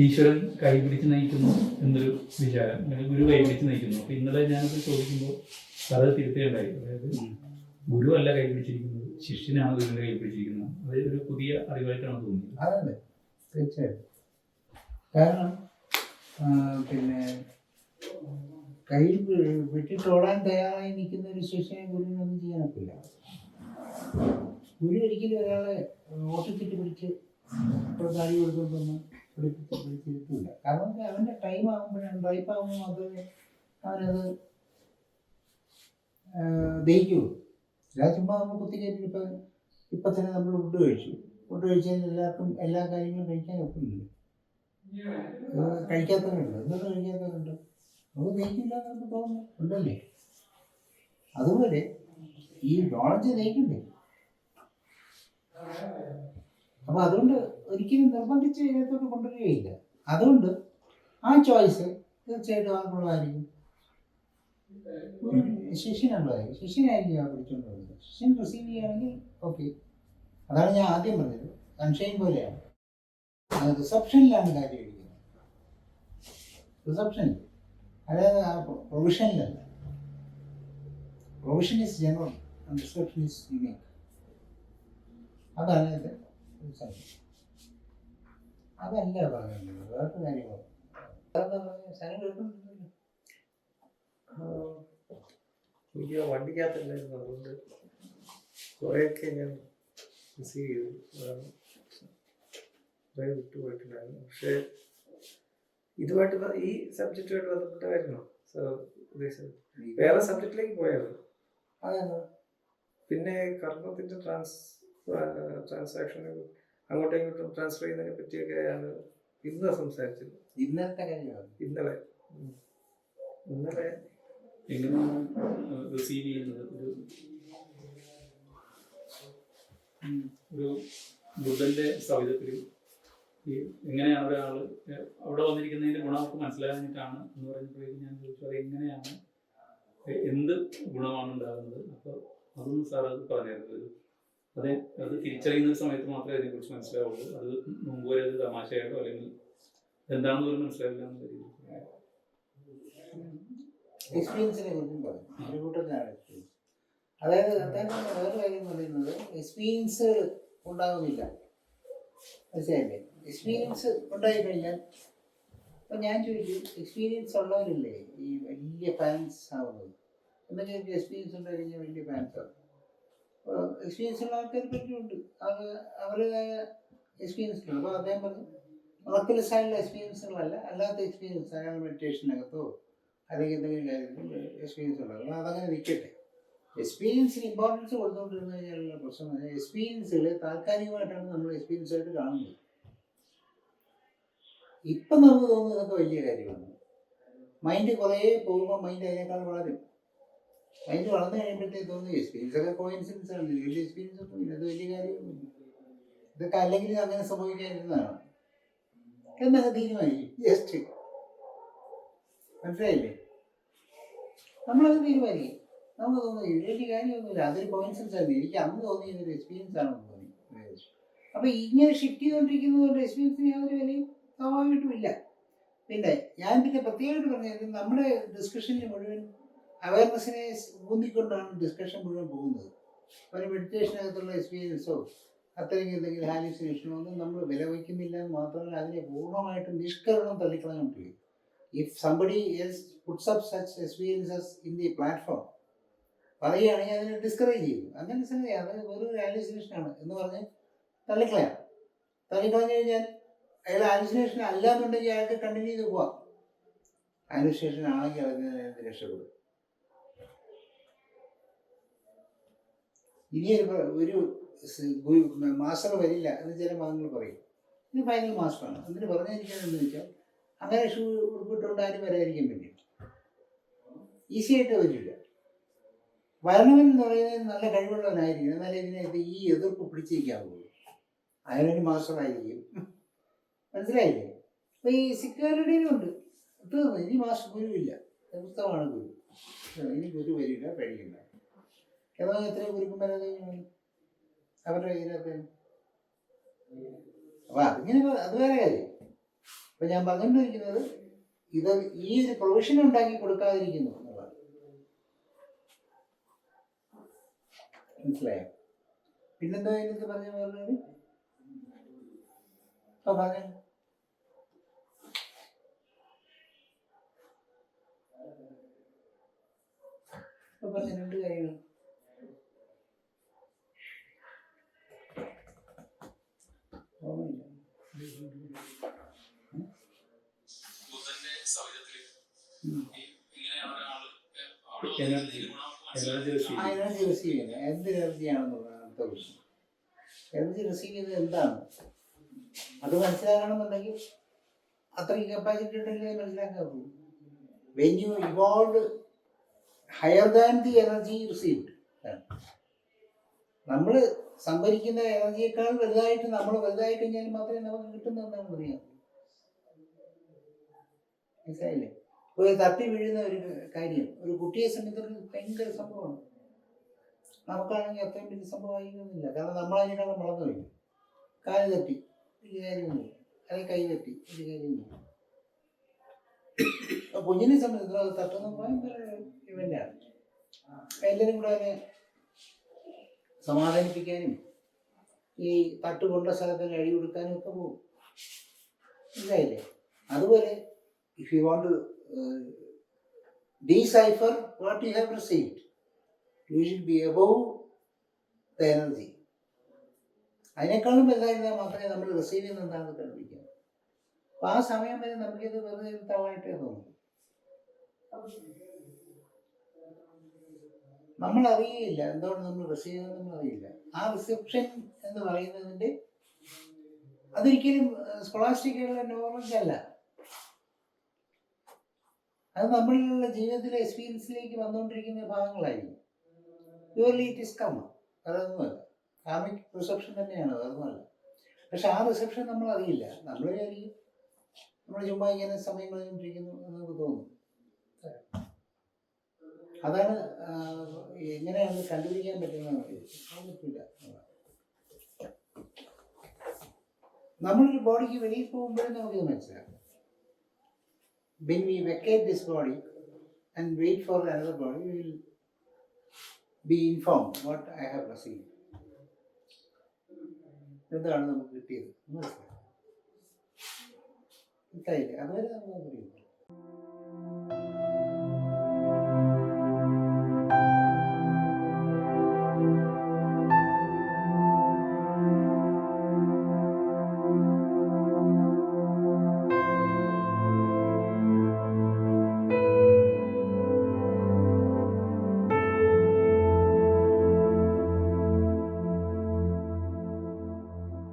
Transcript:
ഈശ്വരൻ കൈപിടിച്ച് നയിക്കുന്നു എന്നൊരു വിചാരം. അല്ലെങ്കിൽ ഗുരു കൈപിടിച്ച് നയിക്കുന്നു. അപ്പൊ ഇന്നലെ ഞാനത് ചോദിക്കുമ്പോൾ അത് തിരുത്തുകയുണ്ടായി അതായത് ഗുരു അല്ല കൈപിടിച്ചിരിക്കുന്നത് ശിഷ്യനാണ് ഗുരുവിനെ കൈപിടിച്ചിരിക്കുന്നത് അത് ഒരു പുതിയ അറിവായിട്ടാണ് തോന്നിയത്. അതെ തീർച്ചയായിട്ടും കാരണം പിന്നെ കൈ വിട്ടിട്ടോടാൻ തയ്യാറായി നിൽക്കുന്ന ഒരു ശിഷ്യനെ ഗുരുവിനൊന്നും ചെയ്യാനൊക്കില്ല ഗുരു ഒരിക്കലും ഒരാളെ ഓട്ടത്തിട്ട് പിടിച്ച് താഴെ കൊടുക്കൊണ്ടൊന്നും കാരണം അവന്റെ ടൈം ആകുമ്പോഴാണ് റൈപ്പ് ആകുമ്പോൾ അത് അവനത് ആ, ദഹിക്കുള്ളൂ. എല്ലാ ചുമ്മാ നമ്മൾ കുത്തിക്കയറ്റി ഇപ്പം തന്നെ നമ്മൾ ഫുഡ് കഴിച്ചു. ഫുഡ് കഴിച്ചാൽ എല്ലാവർക്കും എല്ലാ കാര്യങ്ങളും കഴിക്കാൻ ഒക്കില്ല കഴിക്കാത്തവരുണ്ട്. എന്തുകൊണ്ട് കഴിക്കാത്തവരുണ്ട്? നമുക്ക് ദഹിക്കില്ല എന്നൊക്കെ തോന്നുന്നു. ഉണ്ടല്ലേ? അതുപോലെ ഈ നോളജ് ദഹിക്കണ്ടേ? അപ്പൊ അതുകൊണ്ട് ഒരിക്കലും നിർബന്ധിച്ച് ഇതിനകത്തോട്ട് കൊണ്ടുവരികയില്ല. അതുകൊണ്ട് ആ ചോയ്സ് തീർച്ചയായിട്ടും ആർക്കുള്ളതായിരിക്കും. ഒരു ശിഷ്യനുള്ളതായിരിക്കും. ശിഷ്യനായിരിക്കും ആ പിടിച്ചുകൊണ്ട് വരുന്നത് ശിഷ്യൻ റിസീവ് ചെയ്യുകയാണെങ്കിൽ ഓക്കെ അതാണ് ഞാൻ ആദ്യം പറഞ്ഞത്. സംശയം പോലെയാണ്. റിസപ്ഷനിലാണ് കാര്യം ഇരിക്കുന്നത്. റിസപ്ഷനിൽ അതായത് ആ പ്രൊവിഷനിലല്ല provision is general reception is unique അതാണ് അതല്ല പറയുന്നത്? വേറെ കാര്യങ്ങൾ പറഞ്ഞത് ശരം കേൾക്കുന്നുണ്ടല്ലോ എനിക്ക് വണ്ടിക്കകത്തല്ലായിരുന്നു. അതുകൊണ്ട് കുറേയൊക്കെ ഞാൻ മിസ് ചെയ്തു. കുറേ വിട്ടുപോയിട്ടുണ്ടായിരുന്നു പക്ഷേ ഇതുമായിട്ട് ഈ സബ്ജക്റ്റുമായിട്ട് ബന്ധപ്പെട്ട കാര്യമാണോ സാർ ഉദ്ദേശിച്ചത് വേറെ സബ്ജക്റ്റിലേക്ക് പോയായിരുന്നു. പിന്നെ കർമ്മത്തിന്റെ ട്രാൻസ് ട്രാൻസാക്ഷൻ അങ്ങോട്ടും ഇങ്ങോട്ടും ട്രാൻസ്ഫർ ചെയ്യുന്നതിനെ പറ്റിയൊക്കെയാണ് ഇന്ന് സംസാരിച്ചത്. ഇന്നത്തെ കാര്യമാണ്. ഇന്നലെ. ഇന്നലെ എങ്ങനെ റിസീവ് ചെയ്യുന്നത്? ഒരു ഒരു ബുദ്ധന്റെ സവിധത്തിൽ ഈ എങ്ങനെയാണ് ഒരാൾ അവിടെ വന്നിരിക്കുന്നതിന്റെ ഗുണം അവർക്ക് മനസ്സിലാകാനായിട്ടാണ് എന്ന് പറഞ്ഞപ്പോഴേക്കും ഞാൻ ചോദിച്ചു അത് എങ്ങനെയാണ്? എന്ത് ഗുണമാണ് ഉണ്ടാകുന്നത്? അപ്പോൾ അതൊന്നും സാർ അത് പറഞ്ഞായിരുന്നു അത് അത് തിരിച്ചറിയുന്ന സമയത്ത് മാത്രമേ അതിനെക്കുറിച്ച് മനസ്സിലാവുള്ളൂ. അത് മുമ്പ് വരെ അത് തമാശയായിട്ടോ അല്ലെങ്കിൽ എന്താണെന്ന് പോലും മനസ്സിലാവില്ല എന്നുള്ള രീതിയിൽ അതായത് അദ്ദേഹം വേറെ കാര്യം പറയുന്നത് എക്സ്പീരിയൻസ് ഉണ്ടാകുന്നില്ല. മനസ്സിലായില്ലേ? എക്സ്പീരിയൻസ് ഉണ്ടായി കഴിഞ്ഞാൽ ഇപ്പം ഞാൻ ചോദിച്ചു എക്സ്പീരിയൻസ് ഉള്ളവരില്ലേ? ഈ വലിയ ഫാൻസ് ആവുന്നത്. എന്നൊക്കെ എക്സ്പീരിയൻസ് ഉണ്ടായി കഴിഞ്ഞാൽ വലിയ ഫാൻസ് ആവും. എക്സ്പീരിയൻസ് ഉള്ള ആൾക്കാർ പറ്റിയുണ്ട്. അത് അവരുടേതായ എക്സ്പീരിയൻസ് ഉണ്ട് അപ്പോൾ അദ്ദേഹം പറഞ്ഞു മറക്കലസായുള്ള എക്സ്പീരിയൻസുകളല്ല അല്ലാത്ത എക്സ്പീരിയൻസ് അയാൾ മെഡിറ്റേഷനകത്തോ അല്ലെങ്കിൽ എന്തെങ്കിലും എക്സ്പീരിയൻസ് ഉണ്ടാകും അതങ്ങനെ നിൽക്കട്ടെ എക്സ്പീരിയൻസിന് ഇമ്പോർട്ടൻസ് കൊടുത്തുകൊണ്ടിരുന്നു കഴിഞ്ഞാലുള്ള പ്രശ്നം എക്സ്പീരിയൻസുകൾ താൽക്കാലികമായിട്ടാണ് നമ്മൾ എക്സ്പീരിയൻസ് ആയിട്ട് കാണുന്നത്. ഇപ്പം നമുക്ക് തോന്നുന്നതൊക്കെ വലിയ കാര്യമാണ്. മൈൻഡ് കുറേ പോകുമ്പോൾ മൈൻഡ് അതിനേക്കാൾ വളരും മൈൻഡ് വളർന്നു കഴിയുമ്പോഴത്തേക്ക് തോന്നുന്നു എക്സ്പീരിയൻസ് ഒക്കെ കോയിൻസിഡൻസ് ആണ്. വലിയ എക്സ്പീരിയൻസ് ഒന്നും ഇല്ല. അത് വലിയ കാര്യമൊന്നുമില്ല ഇതൊക്കെ അല്ലെങ്കിൽ അങ്ങനെ സംഭവിക്കാതിരുന്നതാണ്. എന്നൊക്കെ തീരുമാനിക്കും ജസ്റ്റ് മനസ്സിലായില്ലേ? നമ്മളത് തീരുമാനിക്കും. നമുക്ക് തോന്നുന്നു വലിയ കാര്യമൊന്നുമില്ല. അതൊരു കോയിൻസിഡൻസ് ആയിരുന്നു. എനിക്ക് അന്ന് തോന്നിയ ഒരു എക്സ്പീരിയൻസ് ആണ് തോന്നി. അപ്പൊ ഇങ്ങനെ ഷിഫ്റ്റ് ചെയ്തുകൊണ്ടിരിക്കുന്നതുകൊണ്ട് എക്സ്പീരിയൻസിന് യാതൊരു വിലയും സ്വാഭാവികമായിട്ടും ഇല്ല. പിന്നെ ഞാൻ പിന്നെ പ്രത്യേകമായിട്ട് പറഞ്ഞത് നമ്മുടെ ഡിസ്കഷനിൽ മുഴുവൻ അവയർനെസ്സിനെ ഊന്നിക്കൊണ്ടാണ് ഡിസ്കഷൻ മുഴുവൻ പോകുന്നത്. ഒരു മെഡിറ്റേഷനകത്തുള്ള എക്സ്പീരിയൻസോ അത്രയും എന്തെങ്കിലും ഹാലിസിനേഷനോ ഒന്നും നമ്മൾ വില വയ്ക്കുന്നില്ല എന്ന് മാത്രമല്ല അതിനെ പൂർണമായിട്ടും നിഷ്കരണം തള്ളിക്കളയാൻ പറ്റില്ല if somebody else puts up such experiences in the platform പറയുകയാണെങ്കിൽ അതിനെ ഡിസ്കറേജ് ചെയ്യും. അങ്ങനെ സംഗതി അത് വെറും ഹാലിസിനേഷനാണ് എന്ന് പറഞ്ഞ് തള്ളിക്കളയാം. തള്ളിക്കളഞ്ഞു കഴിഞ്ഞാൽ അയാൾ ഹാലിസിനേഷൻ അല്ലാന്നുണ്ടെങ്കിൽ അയാൾക്ക് കണ്ടിന്യൂ ചെയ്ത് പോവാം. ഹാലിസിനേഷൻ ആണെങ്കിൽ അതിന് രക്ഷപ്പെടും. ഇനി ഒരു മാസ്റ്റർ വരില്ല എന്ന് ചില മതങ്ങൾ പറയും. ഇത് ഫൈനൽ മാസ്റ്ററാണ് എന്നിട്ട് പറഞ്ഞിരിക്കുന്നത് വെച്ചാൽ അങ്ങനെ ഷൂ ഉൾപ്പെട്ടുകൊണ്ട് ആരും വരാതിരിക്കാൻ പറ്റും ഈസി ആയിട്ട് വരില്ല വരണമെന്ന് പറയുന്നത് നല്ല കഴിവുള്ളവനായിരിക്കും എന്നാലേ ഇതിനകത്ത് ഈ എതിർപ്പ് പിടിച്ചിരിക്കാവുള്ളൂ അതിനൊരു മാസ്റ്റർ ആയിരിക്കും മനസ്സിലായില്ലേ? അപ്പൊ ഈ സിക്കാരുടെയും ഉണ്ട്. തീർന്നു ഇനി മാസ്റ്റർ ഗുരുവില്ല. പുസ്തകമാണ് ഗുരു. ഇനി ഗുരു വരില്ല കഴിയില്ല എന്നാൽ എത്ര ഗുരുക്കന്മാരത് അവരുടെ ഇതിനകത്ത് അപ്പൊ അതിങ്ങനെ അത് വേറെ കാര്യം. അപ്പൊ ഞാൻ പറഞ്ഞുകൊണ്ടിരിക്കുന്നത് ഇത് ഈ ഒരു പ്രൊവിഷൻ ഉണ്ടാക്കി കൊടുക്കാതിരിക്കുന്നു എന്നുള്ളത്. മനസ്സിലായോ? പിന്നെന്താ ഇതിനകത്ത് പറഞ്ഞ പറഞ്ഞത്? ആ പറഞ്ഞു. പറഞ്ഞ രണ്ട് കാര്യങ്ങൾ ഓർമ്മയില്ല ബുദ്ധന്റെ സൗഹൃദത്തിൽ ഉം. ഇങ്ങനെയാണ് ഒരാൾ അവിടെ energy energy receive energy receive എന്ത് എനർജിയാണെന്നുള്ളതാണ് എനർജി റിസീവ് എന്താണ്? അത് മനസ്സിലാക്കണമെന്നുണ്ടെങ്കിൽ അത്രയും കപ്പാസിറ്റി ഉണ്ടെങ്കിൽ മനസ്സിലാക്കാവൂ. When you higher than the energy received നമ്മൾ സംഭരിക്കുന്ന എനർജിയേക്കാൾ വലുതായിട്ട് നമ്മൾ വലുതായി കഴിഞ്ഞാൽ മാത്രമേ നമുക്ക് കിട്ടുന്നതെന്നാണ് അറിയാം മനസ്സിലായില്ലേ? ഒരു തട്ടി വീഴുന്ന ഒരു കാര്യം. ഒരു കുട്ടിയെ സംബന്ധിച്ചിടത്തോളം ഭയങ്കര സംഭവമാണ്. നമുക്കാണെങ്കിൽ അത്രയും വലിയ സംഭവമായിരുന്നില്ല കാരണം നമ്മളതിനേക്കാളും വളർന്നു വരും കാൽ തട്ടി ഒരു കാര്യമൊന്നുമില്ല അല്ലെങ്കിൽ കൈ തട്ടി ഒരു കാര്യമൊന്നുമില്ല അപ്പൊ കുഞ്ഞിനെ സംബന്ധിച്ചിടത്തോളം തട്ടുന്ന ഭയങ്കര ഇവന്റാണ് എല്ലാവരും കൂടെ അതിനെ സമാധാനിപ്പിക്കാനും ഈ തട്ട് കൊണ്ട സ്ഥലത്തിന് അഴി കൊടുക്കാനും ഒക്കെ പോകും. ഇല്ലേ അതുപോലെ if you uh, decipher what you have received, you should be above the energy. അതിനേക്കാളും വലുതായിരുന്നാൽ മാത്രമേ നമ്മൾ റിസീവ് ചെയ്യുന്ന എന്താണെന്ന് കണ്ടുപിടിക്കാം. അപ്പൊ ആ സമയം വരെ നമുക്കിത് വെറുതെ തവണയായിട്ടേ തോന്നും നമ്മൾ അറിയില്ല. എന്തുകൊണ്ട് നമ്മൾ റിസീവ് ചെയ്യുന്നത് നമ്മൾ അറിയില്ല. ആ റിസപ്ഷൻ എന്ന് പറയുന്നതിന്റെ അതൊരിക്കലും സ്കോളാസ്റ്റിക്കുള്ള നോളജ് അല്ല. അത് നമ്മളിലുള്ള ജീവിതത്തിലെ എക്സ്പീരിയൻസിലേക്ക് വന്നുകൊണ്ടിരിക്കുന്ന ഭാഗങ്ങളായിരിക്കും. പ്യൂർലി ഇറ്റ് ഇസ് കമ്മ അതൊന്നുമല്ല. കാമിക് റിസപ്ഷൻ തന്നെയാണ്. അതൊന്നുമല്ല. പക്ഷെ ആ റിസപ്ഷൻ നമ്മൾ അറിയില്ല. നമ്മൾ വിചാരിക്കും നമ്മൾ ചുമ്മാ ഇങ്ങനെ സമയം കളഞ്ഞുകൊണ്ടിരിക്കുന്നു എന്ന് നമുക്ക് തോന്നും. അതാണ് എങ്ങനെയാണ് കണ്ടുപിടിക്കാൻ പറ്റില്ല. നമ്മളൊരു ബോഡിക്ക് വെളിയിൽ പോകുമ്പോഴും നമുക്കിത് മനസ്സിലാക്കും when we vacate this body and wait for another body, we will be informed what I have received. എന്താണ് നമുക്ക് കിട്ടിയത് എന്ന് മനസ്സിലായി മനസ്സിലായില്ലേ അതുവരെ നമുക്ക് അറിയില്ല